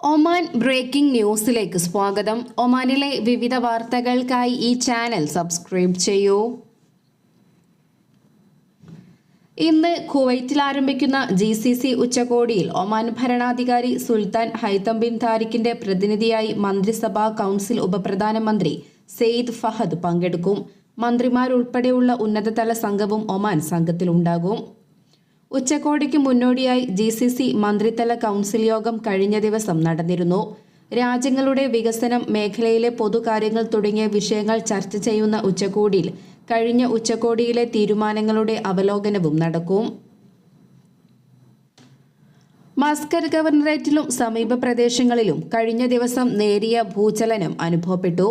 Oman breaking ന്യൂസിലേക്ക് സ്വാഗതം. ഒമാനിലെ വിവിധ വാർത്തകൾക്കായി ഈ ചാനൽ സബ്സ്ക്രൈബ് ചെയ്യൂ. ഇന്ന് കുവൈറ്റിൽ ആരംഭിക്കുന്ന ജി സി സി ഉച്ചകോടിയിൽ ഒമാൻ ഭരണാധികാരി സുൽത്താൻ ഹൈതം ബിൻ താരിഖിന്റെ പ്രതിനിധിയായി മന്ത്രിസഭാ കൗൺസിൽ ഉപപ്രധാനമന്ത്രി സെയ്ദ് ഫഹദ് പങ്കെടുക്കും. മന്ത്രിമാരുൾപ്പെടെയുള്ള ഉന്നതതല സംഘവും ഒമാൻ സംഘത്തിലുണ്ടാകും. ഉച്ചകോടിക്ക് മുന്നോടിയായി ജി സി സി മന്ത്രിതല കൗൺസിൽ യോഗം കഴിഞ്ഞ ദിവസം നടന്നിരുന്നു. രാജ്യങ്ങളുടെ വികസനം മേഖലയിലെ പൊതുകാര്യങ്ങൾ തുടങ്ങിയ വിഷയങ്ങൾ ചർച്ച ചെയ്യുന്ന ഉച്ചകോടിയിൽ കഴിഞ്ഞ ഉച്ചകോടിയിലെ തീരുമാനങ്ങളുടെ അവലോകനവും നടക്കും. മസ്കർ ഗവർണറേറ്റിലും സമീപ പ്രദേശങ്ങളിലും കഴിഞ്ഞ ദിവസം നേരിയ ഭൂചലനം അനുഭവപ്പെട്ടു.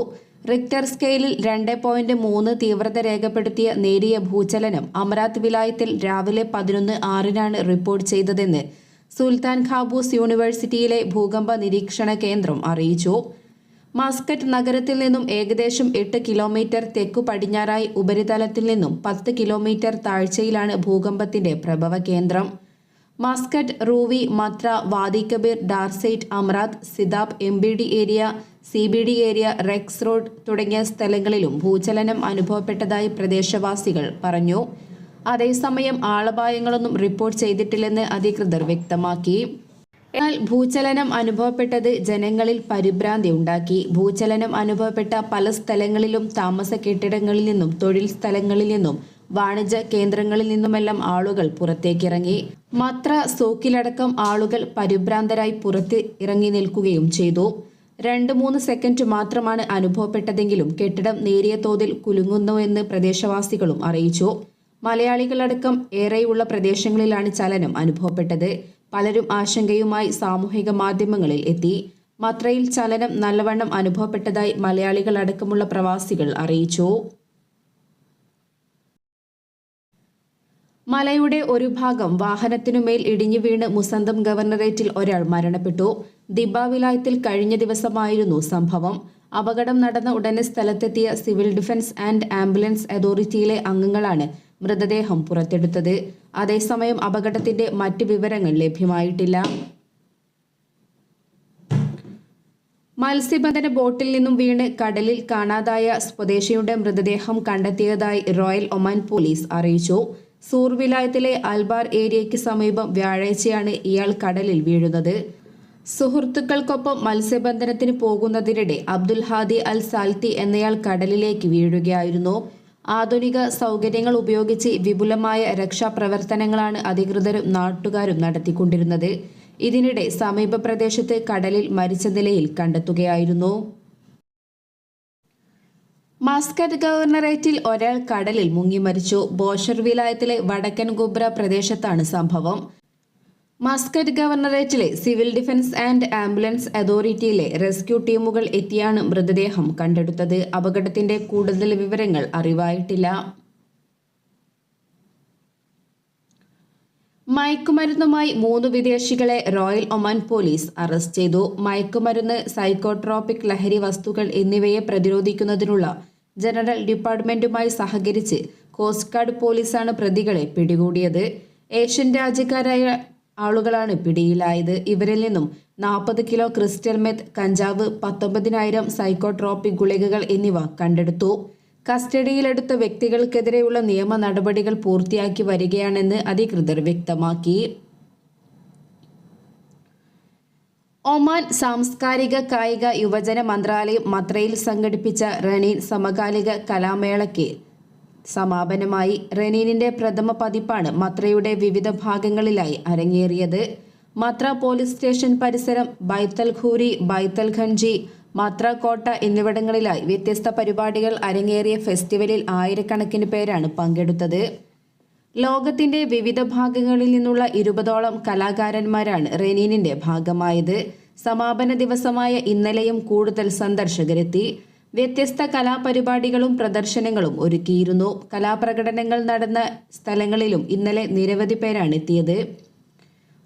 റിക്ടർ സ്കെയിലിൽ രണ്ട് പോയിന്റ് മൂന്ന് തീവ്രത രേഖപ്പെടുത്തിയ നേരിയ ഭൂചലനം അമരാത്ത് വിലായത്തിൽ രാവിലെ പതിനൊന്ന് ആറിനാണ് റിപ്പോർട്ട് ചെയ്തതെന്ന് സുൽത്താൻ ഖാബൂസ് യൂണിവേഴ്സിറ്റിയിലെ ഭൂകമ്പ നിരീക്ഷണ കേന്ദ്രം അറിയിച്ചു. മസ്കറ്റ് നഗരത്തിൽ നിന്നും ഏകദേശം എട്ട് കിലോമീറ്റർ തെക്കു പടിഞ്ഞാറായി ഉപരിതലത്തിൽ നിന്നും പത്ത് കിലോമീറ്റർ താഴ്ചയിലാണ് ഭൂകമ്പത്തിന്റെ പ്രഭവ കേന്ദ്രം. Muscat Ruwi Mutrah wadi Kabir Darsait Amerat സിതാബ് M B D area C B D area Rex road തുടങ്ങിയ സ്ഥലങ്ങളിലും ഭൂചലനം അനുഭവപ്പെട്ടതായി പ്രദേശവാസികൾ പറഞ്ഞു. അതേസമയം ആളപായങ്ങളൊന്നും റിപ്പോർട്ട് ചെയ്തിട്ടില്ലെന്ന് അധികൃതർ വ്യക്തമാക്കി. എന്നാൽ ഭൂചലനം അനുഭവപ്പെട്ടത് ജനങ്ങളിൽ പരിഭ്രാന്തി ഉണ്ടാക്കി. ഭൂചലനം അനുഭവപ്പെട്ട പല സ്ഥലങ്ങളിലും താമസ കെട്ടിടങ്ങളിൽ നിന്നും തൊഴിൽ സ്ഥലങ്ങളിൽ നിന്നും വാണിജ്യ കേന്ദ്രങ്ങളിൽ നിന്നുമെല്ലാം ആളുകൾ പുറത്തേക്കിറങ്ങി. മാത്ര സോക്കിലടക്കം ആളുകൾ പരിഭ്രാന്തരായി പുറത്ത് ഇറങ്ങി നിൽക്കുകയും ചെയ്തു. രണ്ട് മൂന്ന് സെക്കൻഡ് മാത്രമാണ് അനുഭവപ്പെട്ടതെങ്കിലും കെട്ടിടം നേരിയ തോതിൽ കുലുങ്ങുന്നുവെന്ന് പ്രദേശവാസികളും അറിയിച്ചു. മലയാളികളടക്കം ഏറെയുള്ള പ്രദേശങ്ങളിലാണ് ചലനം അനുഭവപ്പെട്ടത്. പലരും ആശങ്കയുമായി സാമൂഹിക മാധ്യമങ്ങളിൽ എത്തി. മത്രയിൽ ചലനം നല്ലവണ്ണം അനുഭവപ്പെട്ടതായി മലയാളികളടക്കമുള്ള പ്രവാസികൾ അറിയിച്ചു. മലയുടെ ഒരു ഭാഗം വാഹനത്തിനുമേൽ ഇടിഞ്ഞു വീണ് മുസന്തം ഗവർണറേറ്റിൽ ഒരാൾ മരണപ്പെട്ടു. ദിബ വിലായത്തിൽ കഴിഞ്ഞ ദിവസമായിരുന്നു സംഭവം. അപകടം നടന്ന ഉടനെ സ്ഥലത്തെത്തിയ സിവിൽ ഡിഫൻസ് ആൻഡ് ആംബുലൻസ് അതോറിറ്റിയിലെ അംഗങ്ങളാണ് മൃതദേഹം പുറത്തെടുത്തത്. അതേസമയം അപകടത്തിന്റെ മറ്റ് വിവരങ്ങൾ ലഭ്യമായിട്ടില്ല. മത്സ്യബന്ധന ബോട്ടിൽ നിന്നും വീണ് കടലിൽ കാണാതായ സ്വദേശിയുടെ മൃതദേഹം കണ്ടെത്തിയതായി റോയൽ ഒമാൻ പോലീസ് അറിയിച്ചു. സൂർ വിലായത്തിലെ അൽബാർ ഏരിയയ്ക്ക് സമീപം വ്യാഴാഴ്ചയാണ് ഇയാൾ കടലിൽ വീഴുന്നത്. സുഹൃത്തുക്കൾക്കൊപ്പം മത്സ്യബന്ധനത്തിന് പോകുന്നതിനിടെ അബ്ദുൽ ഹാദി അൽ സാൽത്തി എന്നയാൾ കടലിലേക്ക് വീഴുകയായിരുന്നു. ആധുനിക സൗകര്യങ്ങൾ ഉപയോഗിച്ച് വിപുലമായ രക്ഷാപ്രവർത്തനങ്ങളാണ് അധികൃതരും നാട്ടുകാരും നടത്തിക്കൊണ്ടിരുന്നത്. ഇതിനിടെ സമീപ പ്രദേശത്ത് കടലിൽ മരിച്ച നിലയിൽ കണ്ടെത്തുകയായിരുന്നു. മസ്കറ്റ് ഗവർണറേറ്റിൽ ഒരാൾ കടലിൽ മുങ്ങി മരിച്ചു. ബോഷർ വിലായത്തിലെ വടക്കൻ ഗുബ്ര പ്രദേശത്താണ് സംഭവം. മസ്കറ്റ് ഗവർണറേറ്റിലെ സിവിൽ ഡിഫൻസ് ആൻഡ് ആംബുലൻസ് അതോറിറ്റിയിലെ റെസ്ക്യൂ ടീമുകൾ എത്തിയാണ് മൃതദേഹം കണ്ടെടുത്തത്. അപകടത്തിന്റെ കൂടുതൽ വിവരങ്ങൾ അറിവായിട്ടില്ല. മയക്കുമരുന്നുമായി മൂന്ന് വിദേശികളെ റോയൽ ഒമാൻ പോലീസ് അറസ്റ്റ് ചെയ്തു. മയക്കുമരുന്ന് സൈക്കോട്രോപിക് ലഹരി വസ്തുക്കൾ എന്നിവയെ പ്രതിരോധിക്കുന്നതിനുള്ള ജനറൽ ഡിപ്പാർട്ട്മെന്റുമായി സഹകരിച്ച് കോസ്റ്റ് ഗാർഡ് പോലീസാണ് പ്രതികളെ പിടികൂടിയത്. ഏഷ്യൻ രാജ്യക്കാരായ ആളുകളാണ് പിടിയിലായത്. ഇവരിൽ നിന്നും നാൽപ്പത് കിലോ ക്രിസ്റ്റൽ മെത്ത് കഞ്ചാവ് പത്തൊമ്പതിനായിരം സൈക്കോട്രോപിക് ഗുളികകൾ എന്നിവ കണ്ടെടുത്തു. കസ്റ്റഡിയിലെടുത്ത വ്യക്തികൾക്കെതിരെയുള്ള നിയമ നടപടികൾ പൂർത്തിയാക്കി വരികയാണെന്ന് അധികൃതർ വ്യക്തമാക്കി. ഒമാൻ സാംസ്കാരിക കായിക യുവജന മന്ത്രാലയം മത്രയിൽ സംഘടിപ്പിച്ച റണീൻ സമകാലിക കലാമേളയ്ക്ക് സമാപനമായി. റനീനിന്റെ പ്രഥമ പതിപ്പാണ് മത്രയുടെ വിവിധ ഭാഗങ്ങളിലായി അരങ്ങേറിയത്. മത്ര പോലീസ് സ്റ്റേഷൻ പരിസരം ബൈത്തൽ ഖൂരി ബൈത്തൽ മത്ര കോട്ട എന്നിവിടങ്ങളിലായി വ്യത്യസ്ത പരിപാടികൾ അരങ്ങേറിയ ഫെസ്റ്റിവലിൽ ആയിരക്കണക്കിന് പേരാണ് പങ്കെടുത്തത്. ലോകത്തിന്റെ വിവിധ ഭാഗങ്ങളിൽ നിന്നുള്ള ഇരുപതോളം കലാകാരന്മാരാണ് റെനീനിന്റെ ഭാഗമായത്. സമാപന ദിവസമായ ഇന്നലെയും കൂടുതൽ സന്ദർശകരെത്തി. വ്യത്യസ്ത കലാപരിപാടികളും പ്രദർശനങ്ങളും ഒരുക്കിയിരുന്നു. കലാപ്രകടനങ്ങൾ നടന്ന സ്ഥലങ്ങളിലും ഇന്നലെ നിരവധി പേരാണ് എത്തിയത്.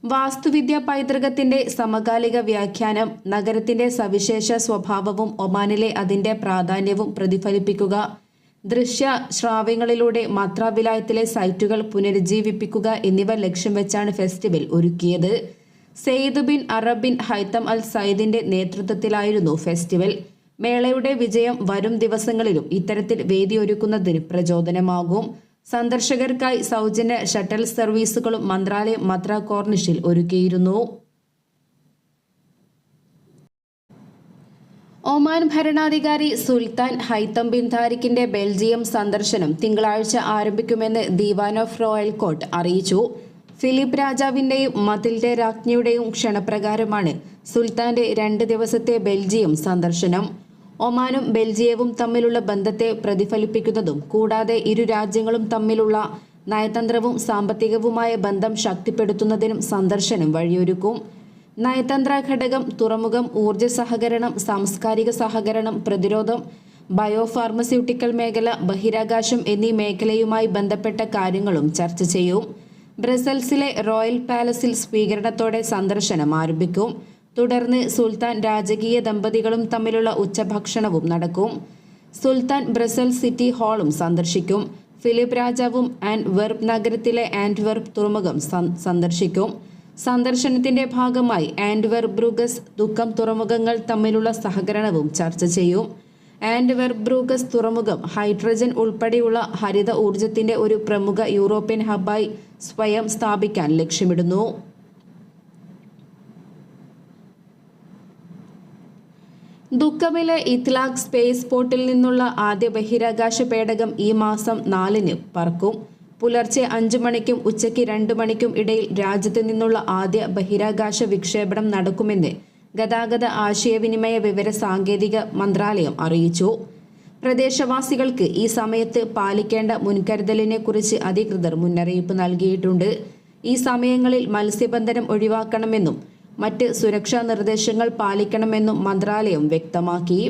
വാസ്തുവിദ്യ പൈതൃകത്തിന്റെ സമകാലിക വ്യാഖ്യാനം നഗരത്തിന്റെ സവിശേഷ സ്വഭാവവും ഒമാനിലെ അതിന്റെ പ്രാധാന്യവും പ്രതിഫലിപ്പിക്കുക ദൃശ്യ ശ്രാവ്യങ്ങളിലൂടെ മാത്രാവിലായത്തിലെ സൈറ്റുകൾ പുനരുജ്ജീവിപ്പിക്കുക എന്നിവ ലക്ഷ്യം വെച്ചാണ് ഫെസ്റ്റിവൽ ഒരുക്കിയത്. Sayyid bin Arab bin Haitham al സയ്ദിന്റെ നേതൃത്വത്തിലായിരുന്നു ഫെസ്റ്റിവൽ. മേളയുടെ വിജയം വരും ദിവസങ്ങളിലും ഇത്തരത്തിൽ വേദിയൊരുക്കുന്നതിന് പ്രചോദനമാകും. സന്ദർശകർക്കായി സൗജന്യ ഷട്ടൽ സർവീസുകളും മന്ത്രാലയം മദ്ര കോർണിഷിൽ ഒരുക്കിയിരുന്നു. ഒമാൻ ഭരണാധികാരി സുൽത്താൻ ഹൈത്തം ബിൻ താരിഖിന്റെ ബെൽജിയം സന്ദർശനം തിങ്കളാഴ്ച ആരംഭിക്കുമെന്ന് ദിവാൻ ഓഫ് റോയൽ കോർട്ട് അറിയിച്ചു. ഫിലിപ്പ് രാജാവിന്റെയും മതിൽഡെ രാജ്ഞിയുടെയും ക്ഷണപ്രകാരമാണ് സുൽത്താന്റെ രണ്ട് ദിവസത്തെ ബെൽജിയം സന്ദർശനം. ഒമാനും ബെൽജിയവും തമ്മിലുള്ള ബന്ധത്തെ പ്രതിഫലിപ്പിക്കുന്നതും കൂടാതെ ഇരു രാജ്യങ്ങളും തമ്മിലുള്ള നയതന്ത്രവും സാമ്പത്തികവുമായ ബന്ധം ശക്തിപ്പെടുത്തുന്നതിനും സന്ദർശനം വഴിയൊരുക്കും. നയതന്ത്ര ഘടകം തുറമുഖം ഊർജ സഹകരണം സാംസ്കാരിക സഹകരണം പ്രതിരോധം ബയോഫാർമസ്യൂട്ടിക്കൽ മേഖല ബഹിരാകാശം എന്നീ മേഖലയുമായി ബന്ധപ്പെട്ട കാര്യങ്ങളും ചർച്ച ചെയ്യും. ബ്രസൽസിലെ റോയൽ പാലസിൽ സ്വീകരണത്തോടെ സന്ദർശനം ആരംഭിക്കും. തുടർന്ന് സുൽത്താൻ രാജകീയ ദമ്പതികളും തമ്മിലുള്ള ഉച്ചഭക്ഷണവും നടക്കും. സുൽത്താൻ ബ്രസൽ സിറ്റി ഹാളും സന്ദർശിക്കും. ഫിലിപ്പ് രാജാവും ആൻഡ് വെർബ് നഗരത്തിലെ ആൻഡ് വെർബ് തുറമുഖം സന്ദർശിക്കും. സന്ദർശനത്തിന്റെ ഭാഗമായി ആൻഡ് വെർബ് ബ്രൂഗസ് ദുഃഖം തുറമുഖങ്ങൾ തമ്മിലുള്ള സഹകരണവും ചർച്ച ചെയ്യും. ആൻഡ് വെർബ് ബ്രൂഗസ് തുറമുഖം ഹൈഡ്രജൻ ഉൾപ്പെടെയുള്ള ഹരിത ഊർജത്തിന്റെ ഒരു പ്രമുഖ യൂറോപ്യൻ ഹബ്ബായി സ്വയം സ്ഥാപിക്കാൻ ലക്ഷ്യമിടുന്നു. ദുഃഖമിലെ ഇത്ലാഖ് സ്പേസ് പോർട്ടിൽ നിന്നുള്ള ആദ്യ ബഹിരാകാശ പേടകം ഈ മാസം നാലിന് പറക്കും. പുലർച്ചെ അഞ്ചു മണിക്കും ഉച്ചയ്ക്ക് രണ്ട് മണിക്കും ഇടയിൽ രാജ്യത്ത് നിന്നുള്ള ആദ്യ ബഹിരാകാശ വിക്ഷേപണം നടക്കുമെന്ന് ഗതാഗത ആശയവിനിമയ വിവര സാങ്കേതിക മന്ത്രാലയം അറിയിച്ചു. പ്രദേശവാസികൾക്ക് ഈ സമയത്ത് പാലിക്കേണ്ട മുൻകരുതലിനെ കുറിച്ച് അധികൃതർ മുന്നറിയിപ്പ് നൽകിയിട്ടുണ്ട്. ഈ സമയങ്ങളിൽ മത്സ്യബന്ധനം ഒഴിവാക്കണമെന്നും മറ്റ് സുരക്ഷാ നിർദ്ദേശങ്ങൾ പാലിക്കണമെന്നും മന്ത്രാലയം വ്യക്തമാക്കി.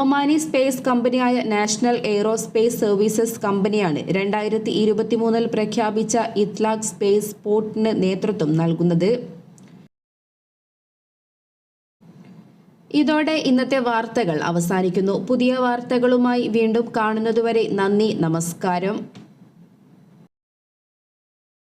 ഒമാനി സ്പേസ് കമ്പനിയായ നാഷണൽ എയ്റോസ്പേസ് സർവീസസ് കമ്പനിയാണ് രണ്ടായിരത്തി ഇരുപത്തിമൂന്നിൽ പ്രഖ്യാപിച്ച ഇത്ലാഖ് സ്പേസ് പോർട്ടിന് നേതൃത്വം നൽകുന്നത്. ഇതോടെ ഇന്നത്തെ വാർത്തകൾ അവസാനിക്കുന്നു. പുതിയ വാർത്തകളുമായി വീണ്ടും കാണുന്നതുവരെ നന്ദി നമസ്കാരം.